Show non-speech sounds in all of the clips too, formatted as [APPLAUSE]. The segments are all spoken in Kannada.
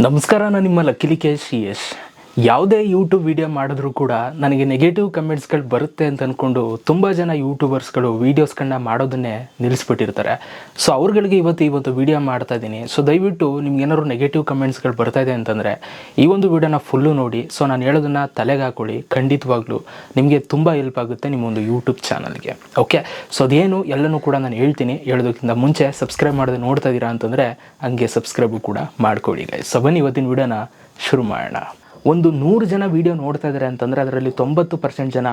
ನಮಸ್ಕಾರ ನಾನು ನಿಮ್ಮ ಲಕ್ಕಿಲಿ ಕೆ ಸಿ ಯಶ್ ಯಾವುದೇ ಯೂಟ್ಯೂಬ್ ವಿಡಿಯೋ ಮಾಡಿದ್ರೂ ಕೂಡ ನನಗೆ ನೆಗೆಟಿವ್ ಕಮೆಂಟ್ಸ್ಗಳು ಬರುತ್ತೆ ಅಂತ ಅಂದ್ಕೊಂಡು ತುಂಬ ಜನ ಯೂಟ್ಯೂಬರ್ಸ್ಗಳು ವೀಡಿಯೋಸ್ಗಳನ್ನ ಮಾಡೋದನ್ನೇ ನಿಲ್ಲಿಸ್ಬಿಟ್ಟಿರ್ತಾರೆ. ಸೊ ಅವ್ರುಗಳಿಗೆ ಇವತ್ತು ಒಂದು ವಿಡಿಯೋ ಮಾಡ್ತಾ ಇದ್ದೀನಿ. ಸೊ ದಯವಿಟ್ಟು ನಿಮ್ಗೆ ಏನಾದ್ರು ನೆಗೆಟಿವ್ ಕಮೆಂಟ್ಸ್ಗಳು ಬರ್ತಾ ಇದೆ ಅಂತಂದರೆ ಈ ಒಂದು ವಿಡಿಯೋನ ಫುಲ್ಲು ನೋಡಿ. ಸೊ ನಾನು ಹೇಳೋದನ್ನು ತಲೆಗೆ ಹಾಕೊಳ್ಳಿ. ಖಂಡಿತವಾಗ್ಲೂ ನಿಮಗೆ ತುಂಬ ಹೆಲ್ಪ್ ಆಗುತ್ತೆ ನಿಮ್ಮ ಒಂದು ಯೂಟ್ಯೂಬ್ ಚಾನಲ್ಗೆ ಓಕೆ ಸೊ ಅದೇನು ಎಲ್ಲನೂ ಕೂಡ ನಾನು ಹೇಳ್ತೀನಿ. ಹೇಳೋದಕ್ಕಿಂತ ಮುಂಚೆ ಸಬ್ಸ್ಕ್ರೈಬ್ ಮಾಡೋದು ನೋಡ್ತಾ ಇದ್ದೀರಾ ಅಂತಂದರೆ ಹಂಗೆ ಸಬ್ಸ್ಕ್ರೈಬು ಕೂಡ ಮಾಡ್ಕೊಳ್ಳಿ ಸೊ ಬನ್ನಿ ಇವತ್ತಿನ ವಿಡಿಯೋನ ಶುರು ಮಾಡೋಣ. ಒಂದು ನೂರು ಜನ ವೀಡಿಯೋ ನೋಡ್ತಾ ಇದ್ದಾರೆ ಅಂತಂದರೆ ಅದರಲ್ಲಿ ತೊಂಬತ್ತು ಪರ್ಸೆಂಟ್ ಜನ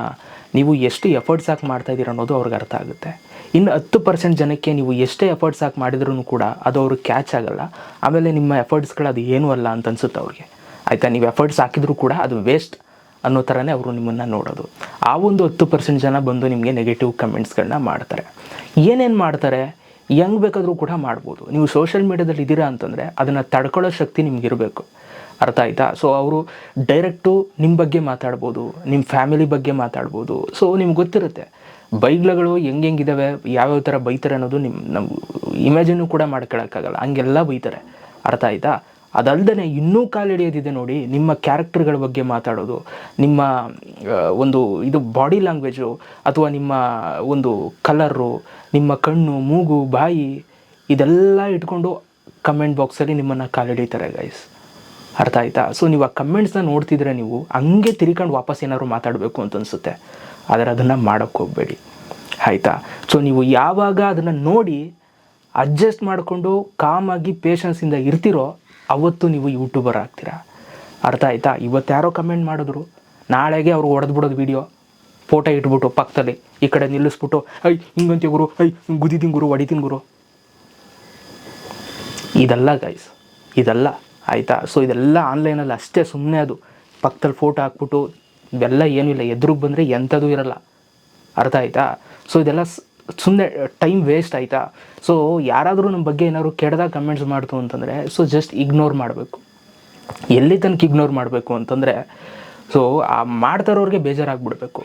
ನೀವು ಎಷ್ಟು ಎಫರ್ಟ್ಸ್ ಹಾಕಿ ಮಾಡ್ತಾ ಇದ್ದೀರ ಅನ್ನೋದು ಅವ್ರಿಗೆ ಅರ್ಥ ಆಗುತ್ತೆ. ಇನ್ನು ಹತ್ತು ಪರ್ಸೆಂಟ್ ಜನಕ್ಕೆ ನೀವು ಎಷ್ಟೇ ಎಫರ್ಟ್ಸ್ ಹಾಕಿ ಮಾಡಿದ್ರೂ ಕೂಡ ಅದು ಅವ್ರಿಗೆ ಕ್ಯಾಚ್ ಆಗಲ್ಲ. ಆಮೇಲೆ ನಿಮ್ಮ ಎಫರ್ಟ್ಸ್ಗಳು ಅದು ಏನೂ ಅಲ್ಲ ಅಂತ ಅನ್ಸುತ್ತೆ ಅವ್ರಿಗೆ. ಆಯಿತಾ? ನೀವು ಎಫರ್ಟ್ಸ್ ಹಾಕಿದರೂ ಕೂಡ ಅದು ವೇಸ್ಟ್ ಅನ್ನೋ ಥರನೇ ಅವರು ನಿಮ್ಮನ್ನು ನೋಡೋದು. ಆ ಒಂದು ಹತ್ತು ಪರ್ಸೆಂಟ್ ಜನ ಬಂದು ನಿಮಗೆ ನೆಗೆಟಿವ್ ಕಮೆಂಟ್ಸ್ಗಳನ್ನ ಮಾಡ್ತಾರೆ. ಏನೇನು ಮಾಡ್ತಾರೆ? ಹೆಂಗೆ ಬೇಕಾದರೂ ಕೂಡ ಮಾಡ್ಬೋದು. ನೀವು ಸೋಷಿಯಲ್ ಮೀಡ್ಯಾದಲ್ಲಿ ಇದ್ದೀರಾ ಅಂತಂದರೆ ಅದನ್ನು ತಡ್ಕೊಳ್ಳೋ ಶಕ್ತಿ ನಿಮ್ಗಿರಬೇಕು. ಅರ್ಥ ಆಯ್ತಾ? ಸೊ ಅವರು ಡೈರೆಕ್ಟು ನಿಮ್ಮ ಬಗ್ಗೆ ಮಾತಾಡ್ಬೋದು ನಿಮ್ಮ ಫ್ಯಾಮಿಲಿ ಬಗ್ಗೆ ಮಾತಾಡ್ಬೋದು. ಸೊ ನಿಮ್ಗೆ ಗೊತ್ತಿರುತ್ತೆ, ಬೈಗ್ಲಗಳು ಹೆಂಗೆ ಹೆಂಗಿದಾವೆ, ಯಾವ್ಯಾವ ಥರ ಬೈತಾರೆ ಅನ್ನೋದು ನಿಮ್ಮ ನಮ್ಮ ಕೂಡ ಮಾಡ್ಕೊಳಕ್ಕಾಗಲ್ಲ. ಹಂಗೆಲ್ಲ ಬೈತಾರೆ. ಅರ್ಥ ಆಯ್ತಾ? ಅದಲ್ದೇ ಇನ್ನೂ ಕಾಲಿಡಿಯೋದಿದೆ ನೋಡಿ, ನಿಮ್ಮ ಕ್ಯಾರೆಕ್ಟರ್ಗಳ ಬಗ್ಗೆ ಮಾತಾಡೋದು, ನಿಮ್ಮ ಒಂದು ಇದು ಬಾಡಿ ಲ್ಯಾಂಗ್ವೇಜು ಅಥವಾ ನಿಮ್ಮ ಒಂದು ಕಲರು ನಿಮ್ಮ ಕಣ್ಣು, ಮೂಗು, ಬಾಯಿ, ಇದೆಲ್ಲ ಇಟ್ಕೊಂಡು ಕಮೆಂಟ್ ಬಾಕ್ಸಲ್ಲಿ ನಿಮ್ಮನ್ನು ಕಾಲಿಡಿತಾರೆ ಗೈಸ್ ಅರ್ಥ ಆಯ್ತಾ? ಸೊ ನೀವು ಆ ಕಮೆಂಟ್ಸ್ನ ನೋಡ್ತಿದ್ರೆ ನೀವು ಹಂಗೆ ತಿರ್ಕೊಂಡು ವಾಪಸ್ ಏನಾದ್ರು ಮಾತಾಡಬೇಕು ಅಂತ ಅನಿಸುತ್ತೆ. ಆದರೆ ಅದನ್ನು ಮಾಡೋಕ್ಕೆ ಹೋಗಬೇಡಿ. ಆಯಿತಾ? ಸೊ ನೀವು ಯಾವಾಗ ಅದನ್ನು ನೋಡಿ ಅಡ್ಜಸ್ಟ್ ಮಾಡಿಕೊಂಡು ಕಾಮಾಗಿ ಪೇಷನ್ಸಿಂದ ಇರ್ತಿರೋ ಅವತ್ತು ನೀವು ಯೂಟ್ಯೂಬರ್ ಆಗ್ತೀರಾ? ಅರ್ಥ ಆಯ್ತಾ? ಇವತ್ತು ಯಾರೋ ಕಮೆಂಟ್ ಮಾಡಿದ್ರು, ನಾಳೆಗೆ ಅವ್ರು ಹೊಡೆದು ಬಿಡೋದು ವಿಡಿಯೋ ಫೋಟೋ ಇಟ್ಬಿಟ್ಟು ಪಕ್ಕದಲ್ಲಿ, ಈ ಕಡೆ ನಿಲ್ಲಿಸ್ಬಿಟ್ಟು, ಐ, ಹಿಂಗಂತ ಗುರು, ಐ ಗುದಿ ಗುರು, ಹೊಡಿತೀನಿ ಗುರು. ಇದಲ್ಲ ಗೈಸ್ ಇದಲ್ಲ. ಆಯಿತಾ? ಸೊ ಇದೆಲ್ಲ ಆನ್ಲೈನಲ್ಲಿ ಅಷ್ಟೇ ಸುಮ್ಮನೆ ಅದು. ಪಕ್ಕದಲ್ಲಿ ಫೋಟೋ ಹಾಕ್ಬಿಟ್ಟು ಇವೆಲ್ಲ ಏನೂ ಇಲ್ಲ. ಎದುರಿಗೆ ಬಂದರೆ ಎಂಥದ್ದು ಇರಲ್ಲ. ಅರ್ಥ ಆಯಿತಾ? ಸೊ ಇದೆಲ್ಲ ಸುಮ್ಮನೆ ಟೈಮ್ ವೇಸ್ಟ್ ಆಯಿತಾ? ಸೊ ಯಾರಾದರೂ ನಮ್ಮ ಬಗ್ಗೆ ಏನಾದ್ರು ಕೆಡ್ದಾಗ ಕಮೆಂಟ್ಸ್ ಮಾಡ್ತು ಅಂತಂದರೆ ಸೊ ಜಸ್ಟ್ ಇಗ್ನೋರ್ ಮಾಡಬೇಕು. ಎಲ್ಲಿ ತನಕ ಇಗ್ನೋರ್ ಮಾಡಬೇಕು ಅಂತಂದರೆ ಸೊ ಆ ಮಾಡ್ತಾರೋರಿಗೆ ಬೇಜಾರಾಗ್ಬಿಡ್ಬೇಕು.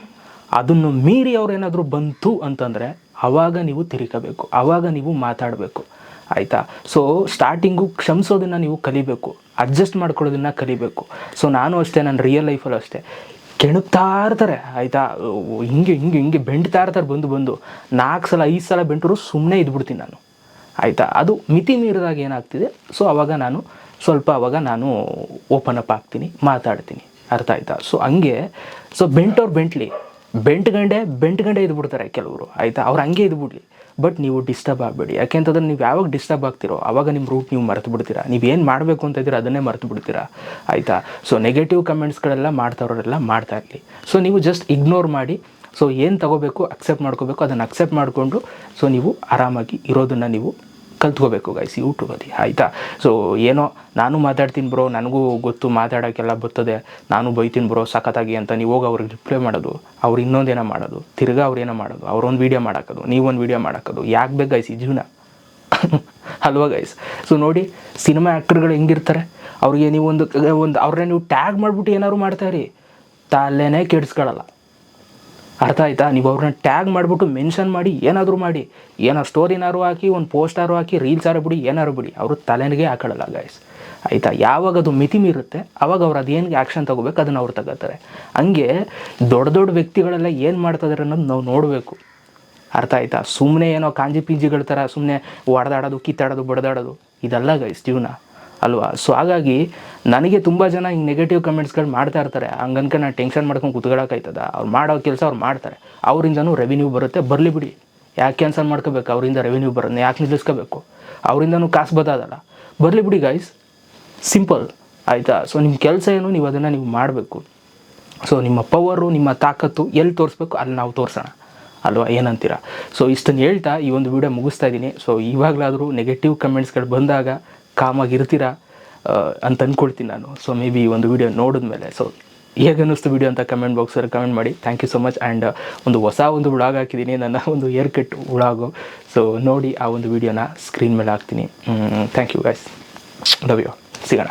ಅದನ್ನು ಮೀರಿ ಅವ್ರು ಏನಾದರೂ ಬಂತು ಅಂತಂದರೆ ಆವಾಗ ನೀವು ತಿರುಗಬೇಕು ಆವಾಗ ನೀವು ಮಾತಾಡಬೇಕು. ಆಯಿತಾ? ಸೊ ಸ್ಟಾರ್ಟಿಂಗು ಕ್ಷಮಿಸೋದನ್ನು ನೀವು ಕಲಿಬೇಕು. ಅಡ್ಜಸ್ಟ್ ಮಾಡ್ಕೊಳ್ಳೋದನ್ನು ಕಲಿಬೇಕು. ಸೊ ನಾನು ಅಷ್ಟೇ ನನ್ನ ರಿಯಲ್ ಲೈಫಲ್ಲೂ ಅಷ್ಟೇ. ಕೆಣಕ್ತಾ ಇರ್ತಾರೆ, ಆಯಿತಾ? ಹಿಂಗೆ ಹಿಂಗೆ ಹಿಂಗೆ ಬೆಂಡ್ತಾ ಇರ್ತಾರೆ, ಬಂದು ಬಂದು. ನಾಲ್ಕು ಸಲ, ಐದು ಸಲ ಬೆಂಟರು ಸುಮ್ಮನೆ ಇದ್ಬಿಡ್ತೀನಿ ನಾನು. ಆಯಿತಾ? ಅದು ಮಿತಿ ಮೀರಿದಾಗ ಏನಾಗ್ತಿದೆ? ಸೊ ಅವಾಗ ನಾನು ಸ್ವಲ್ಪ ಅವಾಗ ನಾನು ಓಪನ್ ಅಪ್ ಆಗ್ತೀನಿ, ಮಾತಾಡ್ತೀನಿ. ಅರ್ಥ ಆಯ್ತಾ? ಸೊ ಹಂಗೆ ಸೊ ಬೆಂಟವ್ರು ಬೆಂಟ್ಲಿ. ಬೆಂಟ್ಗಂಡೆ ಬೆಂಟ್ಗಂಡೆ ಇದ್ಬಿಡ್ತಾರೆ ಕೆಲವರು, ಆಯಿತಾ? ಅವ್ರು ಹಂಗೆ ಇದ್ಬಿಡ್ಲಿ. ಬಟ್ ನೀವು ಡಿಸ್ಟರ್ಬ್ ಆಗಬೇಡಿ. ಯಾಕೆಂತಂದ್ರೆ ನೀವು ಯಾವಾಗ ಡಿಸ್ಟರ್ಬ್ ಆಗ್ತಿರೋ ಅವಾಗ ನಿಮ್ಮ ರೂಟ್ ನೀವು ಮರೆತು ಬಿಡ್ತೀರಾ. ನೀವು ಏನು ಮಾಡಬೇಕು ಅಂತ ಇದ್ದೀರಾ ಅದನ್ನೇ ಮರೆತು ಬಿಡ್ತೀರಾ. ಆಯಿತಾ? ಸೊ ನೆಗೆಟಿವ್ ಕಮೆಂಟ್ಸ್ಗಳೆಲ್ಲ ಮಾಡ್ತಾವ್ರೆಲ್ಲ ಮಾಡ್ತಾ ಇರಲಿ. ಸೊ ನೀವು ಜಸ್ಟ್ ಇಗ್ನೋರ್ ಮಾಡಿ. ಸೊ ಏನು ತಗೋಬೇಕು ಅಕ್ಸೆಪ್ಟ್ ಮಾಡ್ಕೋಬೇಕು, ಅದನ್ನು ಅಕ್ಸೆಪ್ಟ್ ಮಾಡಿಕೊಂಡು ಸೊ ನೀವು ಆರಾಮಾಗಿ ಇರೋದನ್ನು ನೀವು ಕಲ್ತ್ಕೋಬೇಕು ಗೈಸ್ ಯೂಟ್ಯೂಬಲ್ಲಿ ಆಯಿತಾ? ಸೊ ಏನೋ, ನಾನು ಮಾತಾಡ್ತೀನಿ ಬ್ರೋ ನನಗೂ ಗೊತ್ತು ಮಾತಾಡೋಕ್ಕೆಲ್ಲ ಬರ್ತದೆ. ನಾನು ಬೈತೀನಿ ಬ್ರೋ ಸಖತ್ತಾಗಿ ಅಂತ ನೀವು ಹೋಗಿ ಅವ್ರಿಗೆ ರಿಪ್ಲೈ ಮಾಡೋದು, ಅವ್ರು ಇನ್ನೊಂದೇನೋ ಮಾಡೋದು. ತಿರ್ಗಾ ಅವ್ರು ಏನೋ ಮಾಡೋದು ಅವ್ರೊಂದು ವೀಡಿಯೋ ಮಾಡಾಕೋದು ನೀವೊಂದು ವೀಡಿಯೋ ಮಾಡಾಕೋದು. ಯಾಕೆ ಬೇಕು ಗೈಸ್ ಈ ಜೀವನ? [LAUGHS] ಅಲ್ವಾ ಗೈಸ್ ಸೊ ನೋಡಿ ಸಿನಿಮಾ ಆ್ಯಕ್ಟರ್ಗಳು ಹೆಂಗಿರ್ತಾರೆ? ಅವ್ರಿಗೆ ನೀವು ಒಂದು ಒಂದು, ಅವ್ರನ್ನ ನೀವು ಟ್ಯಾಗ್ ಮಾಡಿಬಿಟ್ಟು ಏನಾದ್ರು ಮಾಡ್ತಾ ಇರಿ. ತಲೆನೇ ಕೆಡಿಸ್ಕೊಳ್ಳಲ್ಲ ಅರ್ಥ ಆಯ್ತಾ? ನೀವು ಅವ್ರನ್ನ ಟ್ಯಾಗ್ ಮಾಡಿಬಿಟ್ಟು ಮೆನ್ಷನ್ ಮಾಡಿ, ಏನಾದರೂ ಮಾಡಿ, ಏನೋ ಸ್ಟೋರಿನಾರು ಹಾಕಿ, ಒಂದು ಪೋಸ್ಟಾರು ಹಾಕಿ ರೀಲ್ಸ್ ಆರು ಬಿಡಿ, ಏನಾರು ಬಿಡಿ, ಅವರು ತಲೆನಿಗೆ ಹಾಕೊಳ್ಳಲ್ಲ ಗಾಯ್ಸ್ ಆಯಿತಾ? ಯಾವಾಗ ಅದು ಮಿತಿ ಮೀರುತ್ತೆ ಅವಾಗ ಅವ್ರು ಅದೇನು ಆ್ಯಕ್ಷನ್ ತಗೋಬೇಕು, ಅದನ್ನು ಅವ್ರು ತಗೋತಾರೆ. ಹಂಗೆ ದೊಡ್ಡ ದೊಡ್ಡ ವ್ಯಕ್ತಿಗಳೆಲ್ಲ ಏನು ಮಾಡ್ತಿದ್ದಾರೆ ಅನ್ನೋದು ನಾವು ನೋಡಬೇಕು. ಅರ್ಥ ಆಯ್ತಾ? ಸುಮ್ಮನೆ ಏನೋ ಕಾಂಜಿ ಪಿಂಜಿಗಳ ಥರ ಸುಮ್ಮನೆ ಹೊಡೆದಾಡೋದು ಕಿತ್ತಾಡೋದು, ಬಡ್ದಾಡೋದು, ಇದೆಲ್ಲ ಗೈಸ್ ಜೀವನ. ಅಲ್ವಾ? ಸೊ ಹಾಗಾಗಿ ನನಗೆ ತುಂಬ ಜನ ಹಿಂಗೆ ನೆಗೆಟಿವ್ ಕಮೆಂಟ್ಸ್ಗಳು ಮಾಡ್ತಾ ಇರ್ತಾರೆ. ಹಂಗನ್ಕ ನಾನು ಟೆನ್ಷನ್ ಮಾಡ್ಕೊಂಡು ಕುತ್ಕೊಳ್ಳೋಕ್ಕಾಯ್ತದ ಅವ್ರು ಮಾಡೋ ಕೆಲಸ ಅವ್ರು ಮಾಡ್ತಾರೆ. ಅವರಿಂದನೂ ರೆವಿನ್ಯೂ ಬರುತ್ತೆ. ಬರಲಿ ಬಿಡಿ. ಯಾಕೆ ಕ್ಯಾನ್ಸಲ್ ಮಾಡ್ಕೋಬೇಕು? ಅವರಿಂದ ರೆವಿನ್ಯೂ ಬರೋದು ಯಾಕೆ ನಿಲ್ಲಿಸ್ಕೋಬೇಕು? ಅವರಿಂದನೂ ಕಾಸು ಬರೋದಲ್ಲ ಬರಲಿ ಬಿಡಿ ಗೈಸ್ ಸಿಂಪಲ್ ಆಯಿತಾ? ಸೊ ನಿಮ್ಮ ಕೆಲಸ ಏನು? ನೀವು ಅದನ್ನು ನೀವು ಮಾಡಬೇಕು. ಸೊ ನಿಮ್ಮ ಪವರು ನಿಮ್ಮ ತಾಕತ್ತು ಎಲ್ಲಿ ತೋರಿಸ್ಬೇಕು? ಅಲ್ಲಿ ನಾವು ತೋರಿಸೋಣ. ಅಲ್ವಾ? ಏನಂತೀರಾ? ಸೊ ಇಷ್ಟನ್ನು ಹೇಳ್ತಾ ಈ ಒಂದು ವಿಡಿಯೋ ಮುಗಿಸ್ತಾ ಇದ್ದೀನಿ. ಸೊ ಇವಾಗಲಾದರೂ ನೆಗೆಟಿವ್ ಕಮೆಂಟ್ಸ್ಗಳು ಬಂದಾಗ ಕಾಮಾಗಿರ್ತೀರಾ ಅಂತ ಅಂದ್ಕೊಳ್ತೀನಿ ನಾನು. ಸೊ ಮೇ ಬಿ ಈ ಒಂದು ವಿಡಿಯೋ ನೋಡಿದ್ಮೇಲೆ. ಸೊ ಹೇಗೆ ಅನ್ನಿಸ್ತು ವಿಡಿಯೋ ಅಂತ ಕಮೆಂಟ್ ಬಾಕ್ಸಲ್ಲಿ ಕಮೆಂಟ್ ಮಾಡಿ. Thank you so much and ಒಂದು ಹೊಸ ಒಂದು ವ್ಲಾಗ್ ಹಾಕಿದ್ದೀನಿ. ನನ್ನ ಒಂದು ಏರ್ ಕಟ್ ವ್ಲಾಗು ಸೊ ನೋಡಿ ಆ ಒಂದು ವಿಡಿಯೋನ ಸ್ಕ್ರೀನ್ ಮೇಲೆ ಹಾಕ್ತೀನಿ. Thank you guys love you ಸಿಗೋಣ.